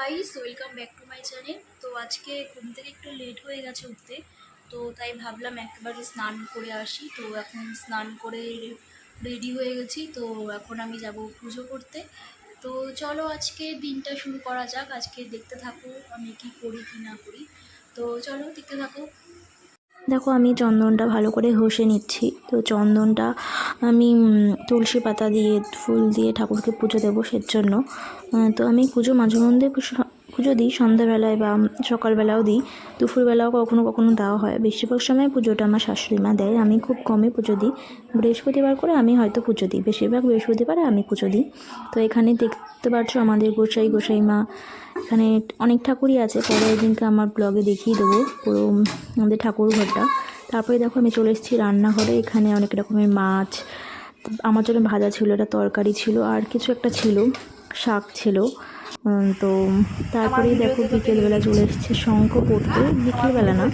Guys welcome back to my channel তো আজকে ঘুম থেকে একটু লেট হয়ে গেছে উঠতে, তো তাই ভাবলাম একবারে স্নান করে আসি। তো এখন স্নান করে রেডি হয়ে গেছি, তো এখন আমি যাব পুজো করতে। তো চলো আজকে দিনটা শুরু করা যাক, আজকে দেখতে থাকো আমি কি করি কি না করি। তো চলো দেখতে থাকো। দেখো আমি চন্দনটা ভালো করে ঘষে নিচ্ছি। তো চন্দনটা আমি তুলসী পাতা দিয়ে, ফুল দিয়ে ঠাকুরকে পুজো দেবো সের জন্য তো আমি পুজো মাঝে মধ্যে পুজো- দিই সন্ধ্যাবেলায় বা সকালবেলাও দিই, দুপুরবেলাও কখনো কখনো দেওয়া হয়। বেশিরভাগ সময় পুজোটা আমার শাশুড়ি মা দেয়। আমি খুব কমই পুজো দিই। বৃহস্পতিবার করে আমি হয়তো পুজো দিই। বেশিরভাগ বৃহস্পতিবারে আমি পুজো দিই। তো এখানে দেখতে পাচ্ছ আমাদের গোসাই গোসাই মা। এখানে অনেক ঠাকুরই আছে। পরের দিনকে আমার ব্লগে দেখিয়ে দেবো পুরো আমাদের ঠাকুর ঘরটা। তারপরে দেখো আমি চলে এসেছি রান্নাঘরে। এখানে অনেক রকমের মাছ, আমার জন্য ভাজা ছিল এটা তরকারি ছিল, আর কিছু একটা ছিল, শাক ছিল। তো তারপরেই দেখো বিকেলবেলা চলে এসেছে। শঙ্খ পড়তে। বিকেলবেলা না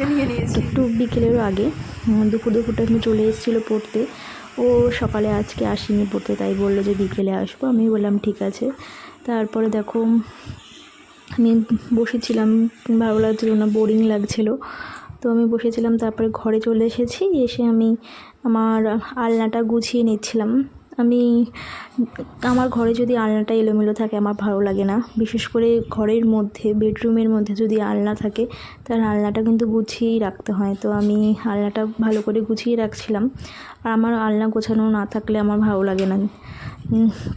একটু বিকেলেরও আগে দুপুর দুপুরটা আমি চলে এসেছিল পড়তে। ও সকালে আজকে আসেনি পড়তে তাই বলল যে বিকেলে আসব। আমি বললাম ঠিক আছে। তারপরে দেখো আমি বসেছিলাম ভালো লাগছিল না বোরিং লাগছিল। তো আমি বসেছিলাম তারপরে ঘরে চলে এসেছি। এসে আমি আমার আলনাটা গুছিয়ে নিচ্ছিলাম। আমি, আমার ঘরে যদি আলনাটা এলোমেলো থাকে, আমার ভালো লাগে না। বিশেষ করে ঘরের মধ্যে, বেডরুমের মধ্যে যদি আলনা থাকে, তার আলনাটা কিন্তু গুছিয়েই রাখতে হয়। তো আমি আলনাটা ভালো করে গুছিয়ে রাখছিলাম। আর আমার আলনা গোছানো না থাকলে আমার ভালো লাগে না।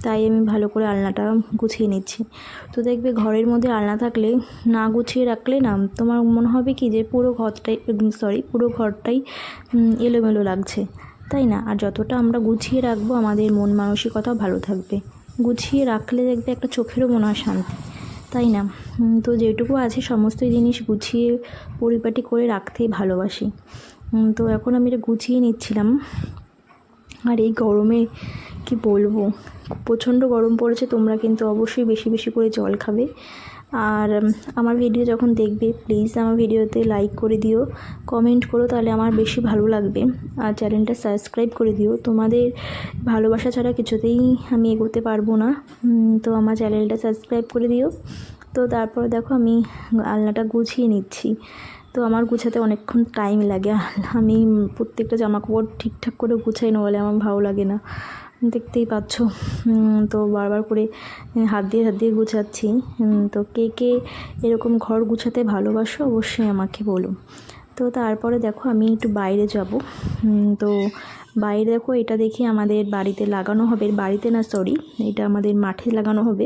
তাই আমি ভালো করে আলনাটা গুছিয়ে নিচ্ছি। তো দেখবে ঘরের মধ্যে আলনা থাকলে, না গুছিয়ে রাখলে না, তোমার মনে হবে কি যে পুরো ঘরটাই সরি পুরো ঘরটাই এলোমেলো লাগছে। তাই না? আর যতটা আমরা গুছিয়ে রাখব, আমাদের মন মানসিকতাও ভালো থাকবে। গুছিয়ে রাখলে দেখবে একটা চোখেরও মনে হয় শান্তি। তাই না? তো যেটুকু আছে সমস্ত জিনিস গুছিয়ে পরিপাটি করে রাখতেই ভালোবাসি। তো এখন আমি এটা গুছিয়ে নিচ্ছিলাম। আর এই গরমে কি বলব? প্রচণ্ড গরম পড়েছে, তোমরা কিন্তু অবশ্যই বেশি বেশি করে জল খাবে। আর আমার ভিডিও যখন দেখবে প্লিজ আমার ভিডিওতে লাইক করে দিও কমেন্ট করো, তাহলে আমার বেশি ভালো লাগবে। আর চ্যানেলটা সাবস্ক্রাইব করে দিও। তোমাদের ভালোবাসা ছাড়া কিছুতেই আমি এগোতে পারব না। তো আমার চ্যানেলটা সাবস্ক্রাইব করে দিও। তো তারপর দেখো আমি আলনাটা গুছিয়ে নিচ্ছি। তো আমার গুছাতে অনেকক্ষণ টাইম লাগে। আমি প্রত্যেকটা জামাকাপড় ঠিকঠাক করে গুছাই না বলে আমার ভালো লাগে না। দেখতেই পাচ্ছ। তো বারবার করে হাত দিয়ে হাত দিয়ে গুছাচ্ছি। তো কে কে এরকম ঘর গুছাতে ভালোবাসো অবশ্যই আমাকে বলো। তো তারপরে দেখো, আমি একটু বাইরে যাব। তো বাইরে দেখো, এটা দেখি আমাদের বাড়িতে লাগানো হবে, বাড়িতে না সরি এটা আমাদের মাঠে লাগানো হবে।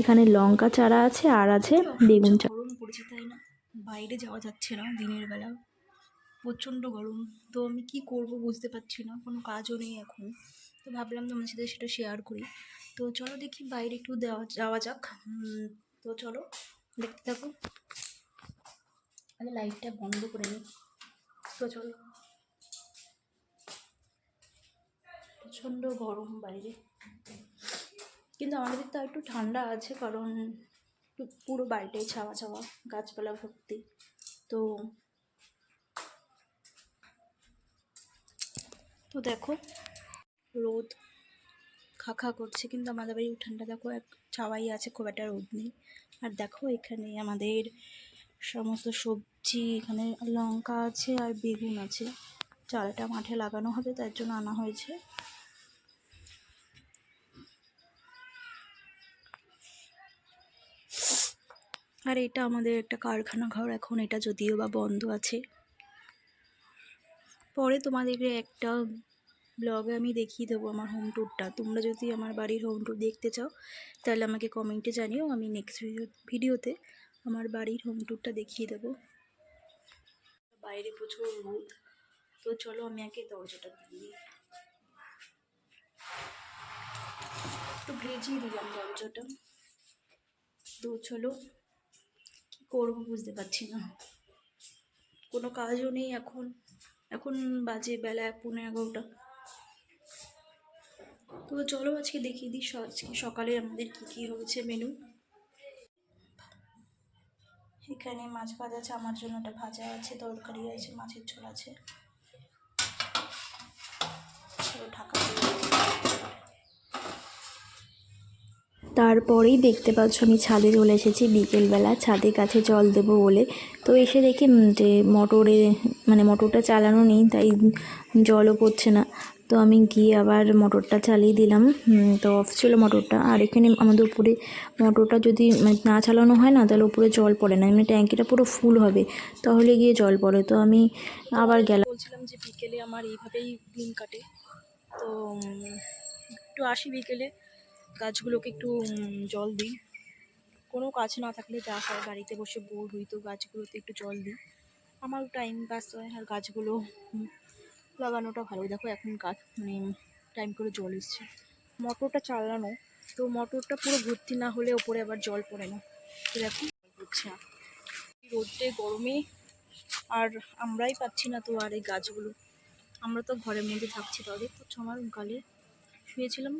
এখানে লঙ্কা চারা আছে, আর আছে বেগুন চারা গরম পড়েছে তাই না? বাইরে যাওয়া যাচ্ছে না দিনের বেলা। প্রচণ্ড গরম। তো আমি কি করব বুঝতে পারছি না, কোনো কাজও নেই এখন। তো ভাবলাম তোমার সাথে সেটা শেয়ার করি। তো চলো দেখি বাইরে একটু দেওয়া যাওয়া যাক। তো চলো, দেখতে থাকো। আমি লাইটটা বন্ধ করে নিই। তো চলো। প্রচণ্ড গরম বাইরে। কিন্তু আমাদের তো একটু ঠান্ডা আছে, কারণ পুরো বাড়িটাই ছাওয়া ছাওয়া, গাছপালা ভর্তি। তো তো দেখো রোদ খা খা করছে, কিন্তু আমাদের বাড়ির উঠানটা দেখো এক ছাওয়াই আছে, খুব একটা রোদ নেই। আর দেখো এখানে আমাদের সমস্ত সবজি, এখানে লঙ্কা আছে আর বেগুন আছে। চারাটা মাঠে লাগানো হবে, তার জন্য আনা হয়েছে। আর এটা আমাদের একটা কারখানা ঘর, এখন এটা যদিও বা বন্ধ আছে। পরে তোমাদেরকে একটা ব্লগে আমি দেখিয়ে দেবো আমার হোম ট্যুরটা তোমরা যদি আমার বাড়ির হোম ট্যুর দেখতে চাও, তাহলে আমাকে কমেন্টে জানিও। আমি নেক্সট ভিডিওতে আমার বাড়ির হোম ট্যুরটা দেখিয়ে দেবো। বাইরে প্রচুর রোদ। তো চলো আমি আগে দরজাটা দিই। একটু ভেজিয়ে দিলাম দরজাটা। তো চলো, কী করব বুঝতে পারছি না। কোনো কাজও নেই এখন। এখন বাজে বেলা পনেরো এগারোটা। তো চলো আজকে দেখিয়ে দিই আজকে সকালে আমাদের কী কী হয়েছে মেনু এখানে মাছ ভাজা আছে, আমার জন্য ওটা ভাজা আছে, তরকারি আছে, মাছের ঝোল আছে। তারপরেই দেখতে পাচ্ছ আমি ছাদে চলে এসেছি, বিকেলবেলা ছাদের কাছে জল দেবো বলে। তো এসে দেখি যে মোটরে মানে মোটরটা চালানো নেই, তাই জলও পড়ছে না। তো আমি গিয়ে আবার মোটরটা চালিয়ে দিলাম। তো অফ ছিল মোটরটা। আর এখানে আমাদের উপরে মোটরটা যদি মানে না চালানো হয় না, তাহলে উপরে জল পড়ে না। এমনি ট্যাঙ্কিটা পুরো ফুল হবে। তাহলে গিয়ে জল পড়ে। তো আমি আবার গেলাম। বলছিলাম যে বিকেলে আমার এইভাবেই দিন কাটে। তো একটু আসি বিকেলে। গাছগুলোকে একটু জল দিই। কোনো কাজ না থাকলে যা হয়, বাড়িতে বসে বোর হই তো গাছগুলোতে একটু জল দিই। আমারও টাইম পাস হয় আর গাছগুলো লাগানোটা ভালো দেখো এখন গাছ মানে টাইম করে জল এসছে। মোটরটা চালানো, তো মোটরটা পুরো ভর্তি না হলে ওপরে আবার জল পড়ে না। তো জল পড়ছে না রোদে, গরমে, আর আমরাই পাচ্ছি না তো আর এই গাছগুলো। আমরা তো ঘরের মধ্যে থাকছি তাও দেখছ আমার গালে শুয়েছিলাম।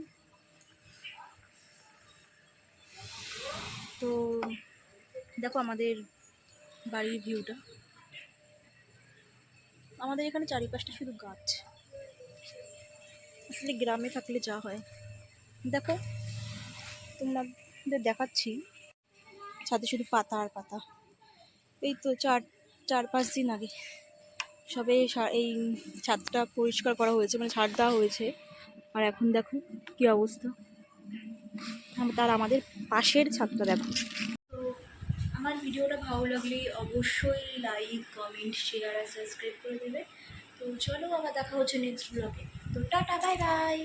তো দেখো আমাদের বাড়ির ভিউটা আমাদের এখানে চারিপাশটা শুধু গাছ। আসলে গ্রামে থাকলে যা হয়। দেখো, তোমাদের দেখাচ্ছি। ছাদে শুধু পাতা আর পাতা। এই তো চার চার, পাঁচ দিন আগে সবে এই ছাদটা পরিষ্কার করা হয়েছে মানে ছাদ দেওয়া হয়েছে। আর এখন দেখো কি অবস্থা। তার আমাদের পাশের ছাদটা দেখো। ভিডিওটা ভালো লাগলে অবশ্যই লাইক কমেন্ট শেয়ার আর সাবস্ক্রাইব করে দেবে। তো চলো আবার দেখা হচ্ছে নেক্সট ব্লগে তো টাটা বাই বাই